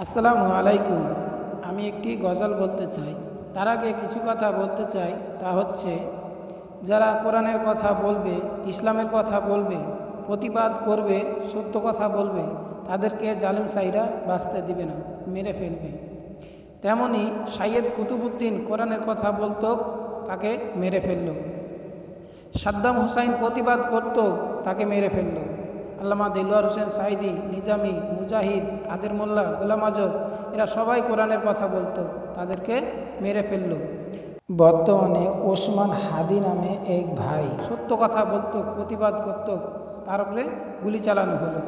আসসালামু আলাইকুম। আমি একটি গজল বলতে চাই। তার আগে কিছু কথা বলতে চাই। তা হচ্ছে, যারা কোরআনের কথা বলবে, ইসলামের কথা বলবে, প্রতিবাদ করবে, সত্য কথা বলবে, তাদেরকে জালিম সাইরা বাঁচতে দিবে না, মেরে ফেলবে। তেমনি সাইয়েদ কুতুবুদ্দিন কোরআনের কথা বলতো, তাকে মেরে ফেলল। সাদ্দাম হুসাইন প্রতিবাদ করত, তাকে মেরে ফেলল। আল্লামা দিলওয়ার হোসেন সাইদি নিজামি মুজাহিদ কাদের মোল্লা গোলাম আজব এরা সবাই কোরআনের কথা বলতো তাদেরকে মেরে ফেলল। বর্তমানে ওসমান হাদি নামে এক ভাই। সত্য কথা বলতো প্রতিবাদ করত তার উপরে গুলি চালানো হলো।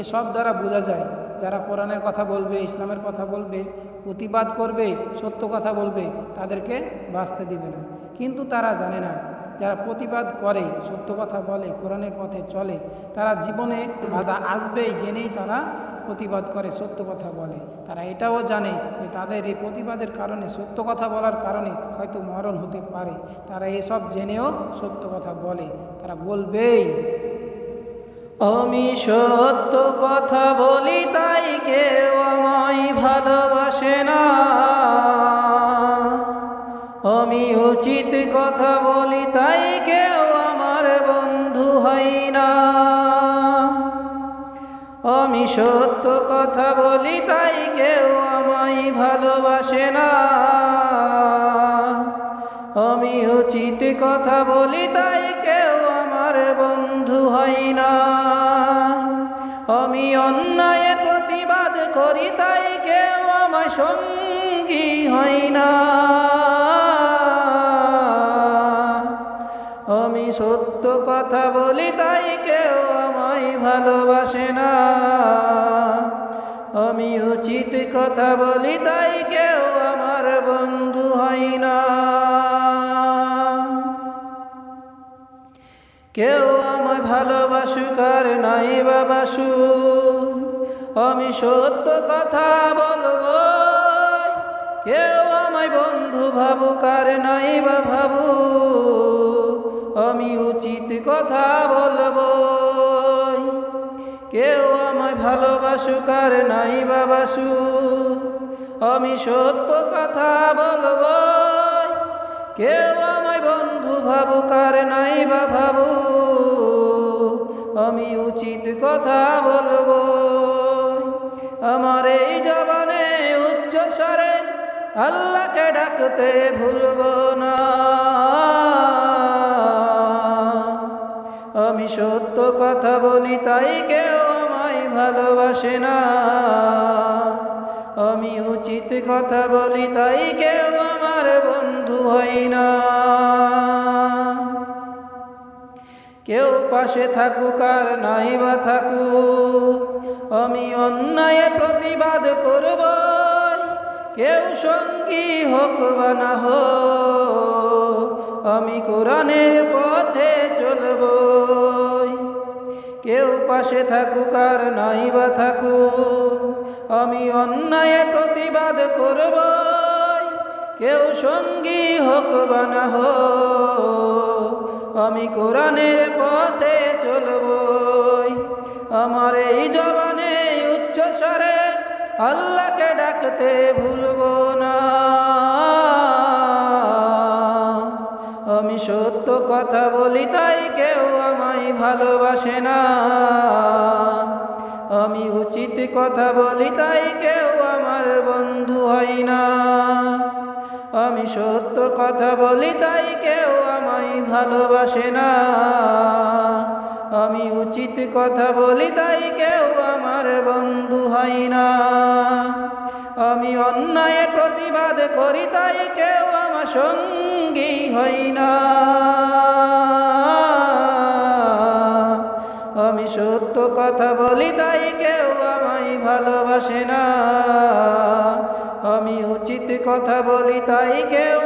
এসব দ্বারা বোঝা যায় যারা কোরআনের কথা বলবে ইসলামের কথা বলবে প্রতিবাদ করবে সত্য কথা বলবে তাদেরকে বাঁচতে দিবে না। কিন্তু তারা জানে না যারা প্রতিবাদ করে, সত্য কথা বলে, কোরআনের পথে চলে, তারা জীবনে বাধা আসবেই জেনেই তারা প্রতিবাদ করে, সত্য কথা বলে। তারা এটাও জানে যে তাদের এই প্রতিবাদের কারণে, সত্য কথা বলার কারণে হয়তো মরণ হতে পারে। তারা এসব জেনেও সত্য কথা বলে। তারা বলবেই, আমি সত্য কথা বলি, তাই কেউ আমায় ভালোবাসে আমি উচিত কথা বলি, তাই কেউ আমার বন্ধু হয় না। আমি সত্য কথা বলি, তাই কেউ আমায় ভালোবাসে না। আমি উচিত কথা বলি, তাই কেউ আমার বন্ধু হয় না। আমি অন্যায়ের প্রতিবাদ করি, তাই কেউ আমার সঙ্গী হয় না। বলি তাই কেউ আমায় ভালোবাসে না। আমি উচিত কথা বলি তাই কেউ আমার বন্ধু হয় না। কেউ আমায় ভালোবাসুক আর নাই বাবাসু আমি সত্য কথা বলব, কেউ আমায় বন্ধু ভাবুক আর নাই বা ভাবু আমি উচিত কথা বলব। কেউ আমায় ভালোবাসুক আর নাই বাবাসু আমি সত্য কথা বলব। কেউ আমায় বন্ধু ভাবুক আর নাই বা ভাবু আমি উচিত কথা বলব। আমার এই জবানে উচ্চ স্বরে আল্লাহকে ডাকতে ভুলব না। সত্য কথা বলি, তাই কেউ আমায় ভালোবাসে না। আমি উচিত কথা বলি, তাই কেউ আমার বন্ধু হয় না। কেউ পাশে থাকুক আর নাই বা থাকুক, আমি অন্যায় প্রতিবাদ করব কেউ সঙ্গী হোক বা না হোক আমি কোরআনের পথে চলব কেউ পাশে থাকুক আর নাই বা থাকুক, আমি অন্যায় প্রতিবাদ করব কেউ সঙ্গী হোক বা না হোক, আমি কোরআনের পথে চলব আমার এই জবানে উচ্চ স্বরে আল্লাহকে ডাকতে ভুলব না। সত্য কথা বলি তাই কেউ আমায় ভালোবাসে না। আমি উচিত কথা বলি তাই কেউ আমার বন্ধু হয় না। আমি সত্য কথা বলি তাই কেউ আমায় ভালোবাসে না। আমি উচিত কথা বলি তাই কেউ আমার বন্ধু হয় না। আমি অন্যায়ের প্রতিবাদ করি তাই কেউ আমার সঙ্গী হয় না। আমি সত্য কথা বলি, তাই কেউ আমায় ভালোবাসে না। আমি উচিত কথা বলি, তাই কেউ